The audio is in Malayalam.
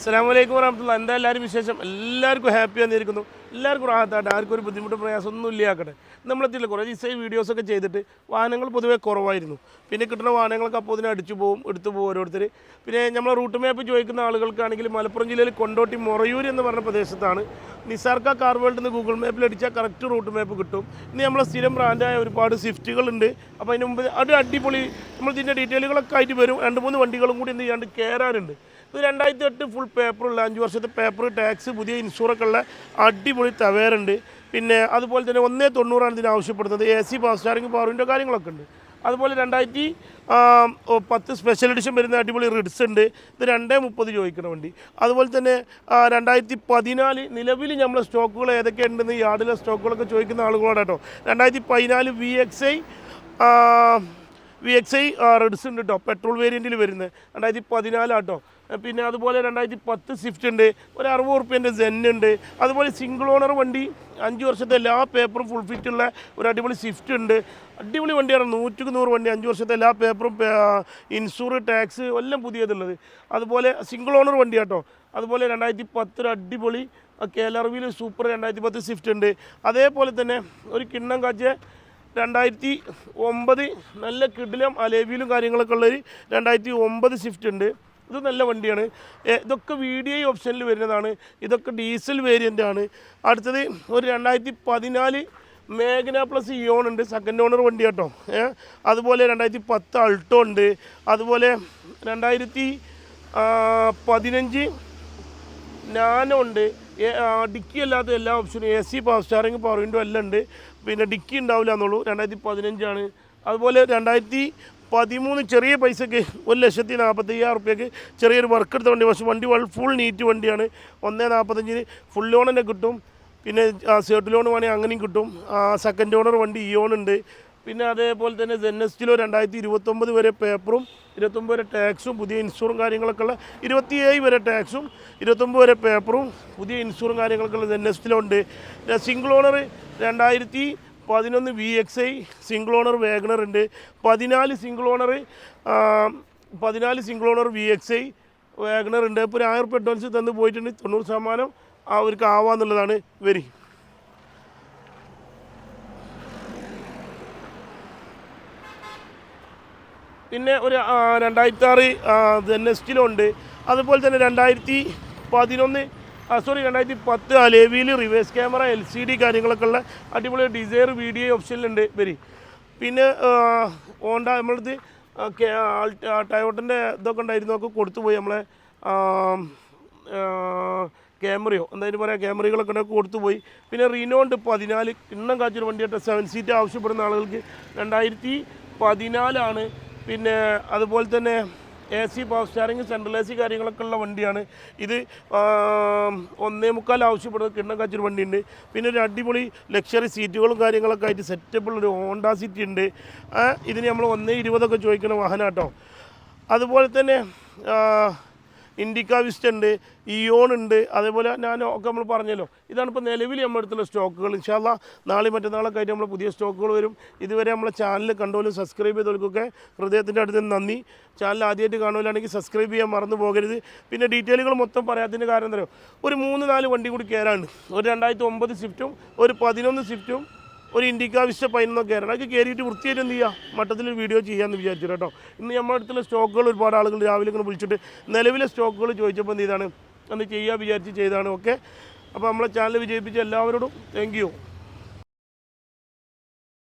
അസ്സാം വലൈക്കും വറഹമത്തുള്ള എന്താ എല്ലാവരും വിശേഷം? എല്ലാവർക്കും ഹാപ്പി ആയിരിക്കുന്നു എല്ലാവർക്കും റാഹത്താട്ടെ ആർക്കും ഒരു ബുദ്ധിമുട്ട് പ്രയാസമൊന്നും ഇല്ലാക്കട്ടെ. നമ്മളെത്തില്ല കുറേ ദിവസമായി വീഡിയോസൊക്കെ ചെയ്തിട്ട് വാഹനങ്ങൾ പൊതുവേ കുറവായിരുന്നു. പിന്നെ കിട്ടുന്ന വാഹനങ്ങളൊക്കെ അപ്പോൾ ഇതിനെ അടിച്ചു പോകും എടുത്തു പോകും ഓരോരുത്തർ പിന്നെ നമ്മൾ റൂട്ട് മാപ്പ് ചോദിക്കുന്ന ആളുകൾക്കാണെങ്കിൽ മലപ്പുറം ജില്ലയിൽ കൊണ്ടോട്ടി മൊറയൂർ എന്ന് പറഞ്ഞ പ്രദേശത്താണ്. നിസാർക്ക കാർ വേൾഡ് എന്ന് ഗൂഗിൾ മാപ്പിൽ അടിച്ചാൽ കറക്റ്റ് റൂട്ട് മാപ്പ് കിട്ടും. ഇനി നമ്മളെ സ്ഥിരം ബ്രാൻഡായ ഒരുപാട് സ്വിഫ്റ്റുകളുണ്ട് അപ്പോൾ അതിന് മുമ്പ് അത് അടിപൊളി. നമ്മൾ ഇതിന്റെ ഡീറ്റെയിലുകളൊക്കെ ആയിട്ട് വരും. രണ്ട് മൂന്ന് വണ്ടികളും കൂടി എന്ത് ചെയ്യാണ്ട് കയറാനുണ്ട് ഇത് രണ്ടായിരത്തി എട്ട് ഫുൾ പേപ്പറുള്ള അഞ്ച് വർഷത്തെ പേപ്പർ ടാക്സ് പുതിയ ഇൻഷുറൊക്കെ ഉള്ള അടിപൊളി തവേറുണ്ട് പിന്നെ അതുപോലെ തന്നെ ഒന്നേ തൊണ്ണൂറാണ് ഇതിന് ആവശ്യപ്പെടുന്നത്. എ സി പവർ ചാർജിങ് പവറിന്റെ കാര്യങ്ങളൊക്കെ ഉണ്ട്. അതുപോലെ രണ്ടായിരത്തി പത്ത് സ്പെഷ്യൽ എഡിഷൻ വരുന്ന അടിപൊളി റിഡ്സ് ഉണ്ട്. ഇത് രണ്ടേ മുപ്പത് ചോദിക്കണ വണ്ടി. അതുപോലെ തന്നെ രണ്ടായിരത്തി പതിനാല് നിലവിൽ നമ്മളെ സ്റ്റോക്കുകൾ ഏതൊക്കെ ഉണ്ടെന്ന് യാർഡിലെ സ്റ്റോക്കുകളൊക്കെ ചോദിക്കുന്ന ആളുകളോടാട്ടോ. രണ്ടായിരത്തി പതിനാല് V X I V X I Reds ഉണ്ട് കേട്ടോ പെട്രോൾ വേരിയന്റിൽ വരുന്നത് രണ്ടായിരത്തി പതിനാലാട്ടോ പിന്നെ അതുപോലെ രണ്ടായിരത്തി പത്ത് സ്വിഫ്റ്റ് ഉണ്ട്. ഒരു അറുപത് റുപ്യേന്റെ സെൻ ഉണ്ട്. അതുപോലെ സിംഗിൾ ഓണർ വണ്ടി അഞ്ച് വർഷത്തെ എല്ലാ പേപ്പറും ഫുൾ ഫിറ്റ് ഉള്ള ഒരു അടിപൊളി സ്വിഫ്റ്റ് ഉണ്ട്. അടിപൊളി വണ്ടിയാണ്. നൂറ്റിക്ക് നൂറ് വണ്ടി അഞ്ച് വർഷത്തെ എല്ലാ പേപ്പറും ഇൻഷൂർ ടാക്സ് എല്ലാം പുതിയതുള്ളത്. അതുപോലെ സിംഗിൾ ഓണർ വണ്ടി കേട്ടോ അതുപോലെ രണ്ടായിരത്തി പത്തൊരു അടിപൊളി കേലർവിയിൽ സൂപ്പർ രണ്ടായിരത്തി പത്ത് സ്വിഫ്റ്റ് ഉണ്ട്. അതേപോലെ തന്നെ ഒരു കിണ്ണം കാച്ച രണ്ടായിരത്തി ഒമ്പത് നല്ല കിടിലം അലേവിയിലും കാര്യങ്ങളൊക്കെ ഉള്ളൊരു രണ്ടായിരത്തി ഒമ്പത് സ്വിഫ്റ്റ് ഉണ്ട്. ഇത് നല്ല വണ്ടിയാണ്. ഇതൊക്കെ വി ഡി ഐ ഓപ്ഷനിൽ വരുന്നതാണ്. ഇതൊക്കെ ഡീസൽ വേരിയന്റ് ആണ്. അടുത്തത് ഒരു രണ്ടായിരത്തി പതിനാല് മേഘന പ്ലസ് ഇയോൺ ഉണ്ട്. സെക്കൻഡ് ഓണർ വണ്ടി കേട്ടോ. അതുപോലെ രണ്ടായിരത്തി പത്ത് അൾട്ടോ ഉണ്ട്. അതുപോലെ രണ്ടായിരത്തി പതിനഞ്ച് നാനോ ഉണ്ട്. ഡിക്കി അല്ലാത്ത എല്ലാ ഓപ്ഷനും A C power steering power window എല്ലാം ഉണ്ട്. പിന്നെ ഡിക്കി ഉണ്ടാവില്ല എന്നുള്ളൂ. രണ്ടായിരത്തി പതിനഞ്ചാണ് അതുപോലെ രണ്ടായിരത്തി പതിമൂന്ന് ചെറിയ പൈസക്ക് ഒരു ലക്ഷത്തി നാൽപ്പത്തി അയ്യായിരം റുപ്യക്ക് ചെറിയൊരു വർക്ക് എടുത്ത വണ്ടി. പക്ഷേ വണ്ടി ഫുൾ നീറ്റ് വണ്ടിയാണ്. ഒന്നേ നാൽപ്പത്തഞ്ചിന് ഫുൾ ലോൺ തന്നെ കിട്ടും. പിന്നെ സേർട്ട് ലോൺ വേണമെങ്കിൽ അങ്ങനെയും കിട്ടും. സെക്കൻഡ് ഓണർ വണ്ടി ഇയോൺ ഉണ്ട്. പിന്നെ അതേപോലെ തന്നെ ജെന്നസ്റ്റിലോ രണ്ടായിരത്തി ഇരുപത്തൊമ്പത് വരെ പേപ്പറും ഇരുപത്തൊമ്പത് വരെ ടാക്സും പുതിയ ഇൻഷുറും കാര്യങ്ങളൊക്കെ ഉള്ള ഇരുപത്തിയേഴ് വരെ ടാക്സും ഇരുപത്തൊമ്പത് വരെ പേപ്പറും പുതിയ ഇൻഷുറും കാര്യങ്ങളൊക്കെ ഉള്ള ജെന്നസ്റ്റിലോ ഉണ്ട് സിംഗിൾ ഓണർ രണ്ടായിരത്തി പതിനൊന്ന് V X I single owner WagonR ഉണ്ട്. പതിനാല് സിംഗിൾ ഓണർ പതിനാല് single owner V X I WagonR ഉണ്ട്. ഇപ്പോൾ ഒരു ആയിരം റുപ്യ അഡ്വാൻസ് തന്നു പോയിട്ടുണ്ട്. തൊണ്ണൂറ് ശതമാനം അവർക്ക് ആവാന്നുള്ളതാണ് വരി പിന്നെ ഒരു രണ്ടായിരത്തി ആറ് നെസ്റ്റിലുണ്ട്. അതുപോലെ തന്നെ രണ്ടായിരത്തി പതിനൊന്ന് സോറി രണ്ടായിരത്തി പത്ത് അലേവിയിൽ reverse camera L C D കാര്യങ്ങളൊക്കെ ഉള്ള അടിപൊളി ഡിസൈർ വീഡിയോ ഓപ്ഷനിലുണ്ട് വരി പിന്നെ ഹോണ്ട നമ്മളത് ടയോട്ടന്റെ ഇതൊക്കെ ഉണ്ടായിരുന്നു ഒക്കെ കൊടുത്തുപോയി നമ്മളെ ക്യാമറയോ എന്തായാലും പറയാം ക്യാമറകളൊക്കെ ഉണ്ടെങ്കിൽ കൊടുത്തുപോയി പിന്നെ റീനോ ഉണ്ട് പതിനാല് കിണ്ണം കാച്ചൊരു വണ്ടിയായിട്ട് സെവൻ സീറ്റ് ആവശ്യപ്പെടുന്ന ആളുകൾക്ക് രണ്ടായിരത്തി പതിനാലാണ് പിന്നെ അതുപോലെ തന്നെ A C power steering central A C കാര്യങ്ങളൊക്കെ ഉള്ള വണ്ടിയാണ്. ഇത് ഒന്നേ മുക്കാൽ ആവശ്യപ്പെടുന്ന കിണ്ണം കാച്ചൊരു വണ്ടിയുണ്ട്. പിന്നെ ഒരു അടിപൊളി ലക്ഷറി സീറ്റുകളും കാര്യങ്ങളൊക്കെ ആയിട്ട് സെറ്റപ്പുള്ള ഒരു ഹോണ്ട സിറ്റി ഉണ്ട്. ഇതിന് നമ്മൾ ഒന്നേ ഇരുപതൊക്കെ ചോദിക്കുന്ന വാഹനം കേട്ടോ അതുപോലെ തന്നെ ഇൻഡിക്ക വിസ്റ്റ് ഉണ്ട് ഇയോൺ ഉണ്ട് അതേപോലെ ഞാൻ ഒക്കെ നമ്മൾ പറഞ്ഞല്ലോ. ഇതാണ് ഇപ്പോൾ നിലവിൽ നമ്മുടെ അടുത്തുള്ള സ്റ്റോക്കുകൾ. ഇൻഷാല്ല നാളെ മറ്റന്നാളൊക്കെ ആയിട്ട് നമ്മൾ പുതിയ സ്റ്റോക്കുകൾ വരും. ഇതുവരെ നമ്മളെ ചാനൽ കണ്ടോലും സബ്സ്ക്രൈബ് ചെയ്തവർക്കൊക്കെ ഹൃദയത്തിന്റെ അടുത്ത് നന്ദി. ചാനൽ ആദ്യമായിട്ട് കാണുകയാണെങ്കിൽ സബ്സ്ക്രൈബ് ചെയ്യാൻ മറന്നു പോകരുത്. പിന്നെ ഡീറ്റെയിലുകൾ മൊത്തം പറയാത്തതിന്റെ കാരണം എന്താ ഒരു മൂന്ന് നാല് വണ്ടി കൂടി കയറാണ്ട് ഒരു രണ്ടായിരത്തി ഒമ്പത് സ്വിഫ്റ്റും ഒരു പതിനൊന്ന് സ്വിഫ്റ്റും ഒരു ഇൻഡിക്ക വിസ്റ്റ പതിനൊന്നൊക്കെ കയറണം അതൊക്കെ കയറിയിട്ട് വൃത്തിയായിട്ട് എന്ത് ചെയ്യുക മട്ടത്തിൽ വീഡിയോ ചെയ്യാമെന്ന് വിചാരിച്ചു കേട്ടോ. ഇന്ന് നമ്മുടെ അടുത്തുള്ള സ്റ്റോക്കുകൾ ഒരുപാട് ആളുകൾ രാവിലെ ഇങ്ങനെ വിളിച്ചിട്ട് നിലവിലെ സ്റ്റോക്കുകൾ ചോദിച്ചപ്പോൾ എന്ത് ചെയ്താണ്? അന്ന് ചെയ്യുക വിചാരിച്ച് ചെയ്താണ്. ഓക്കെ അപ്പോൾ നമ്മളെ ചാനൽ വിജയിപ്പിച്ച എല്ലാവരോടും താങ്ക്